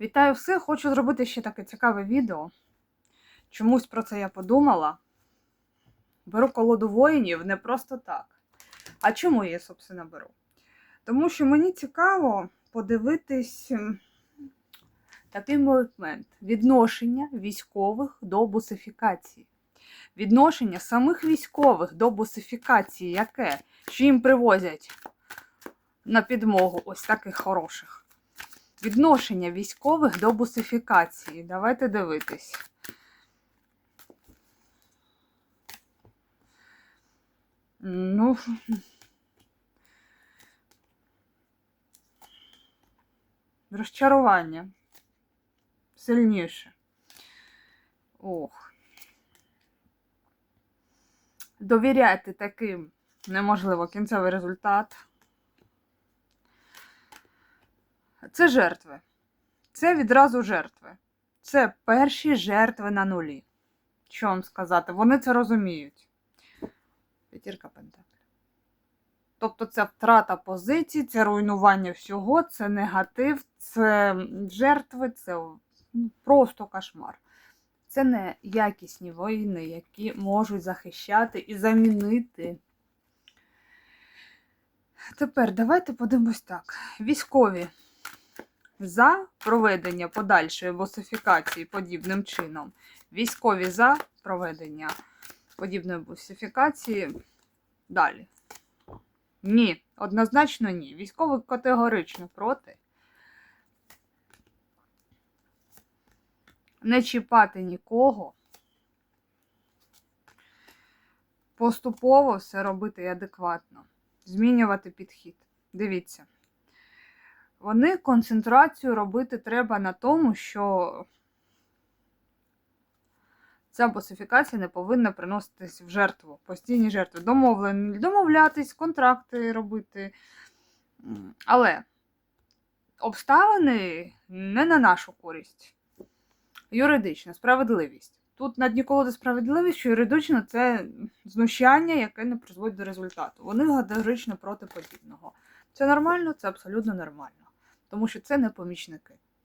Вітаю всіх! Хочу зробити ще таке цікаве відео. Чомусь про це я подумала. Беру колоду воїнів не просто так. А чому я, собственно, беру? Тому що мені цікаво подивитись такий момент відношення військових до бусифікації. Відношення самих військових до бусифікації, яке? Що їм привозять на підмогу ось таких хороших. Відношення військових до бусифікації. Давайте дивитись. Ну. Розчарування. Сильніше. Ох. Довіряти таким неможливо кінцевий результат. Це жертви. Це відразу жертви. Це перші жертви на нулі. Що вам сказати? Вони це розуміють. П'ятірка пентаклів. Тобто це втрата позицій, це руйнування всього, це негатив, це жертви, це ну, просто кошмар. Це не якісні воїни, які можуть захищати і замінити. Тепер давайте подивимось так. Військові за проведення подальшої босифікації подібним чином. Військові за проведення подібної босифікації. Далі. Ні, однозначно ні. Військові категорично проти. Не чіпати нікого. Поступово все робити адекватно. Змінювати підхід. Дивіться. Вони концентрацію робити треба на тому, що ця босифікація не повинна приноситись в жертву, постійні жертви. Домовлені, домовлятись, контракти робити. Але обставини не на нашу користь. Юридична справедливість. Тут на дні колоди справедливість, що юридично це знущання, яке не призводить до результату. Вони категорично проти подібного. Це нормально, це абсолютно нормально. Тому що це не помічники.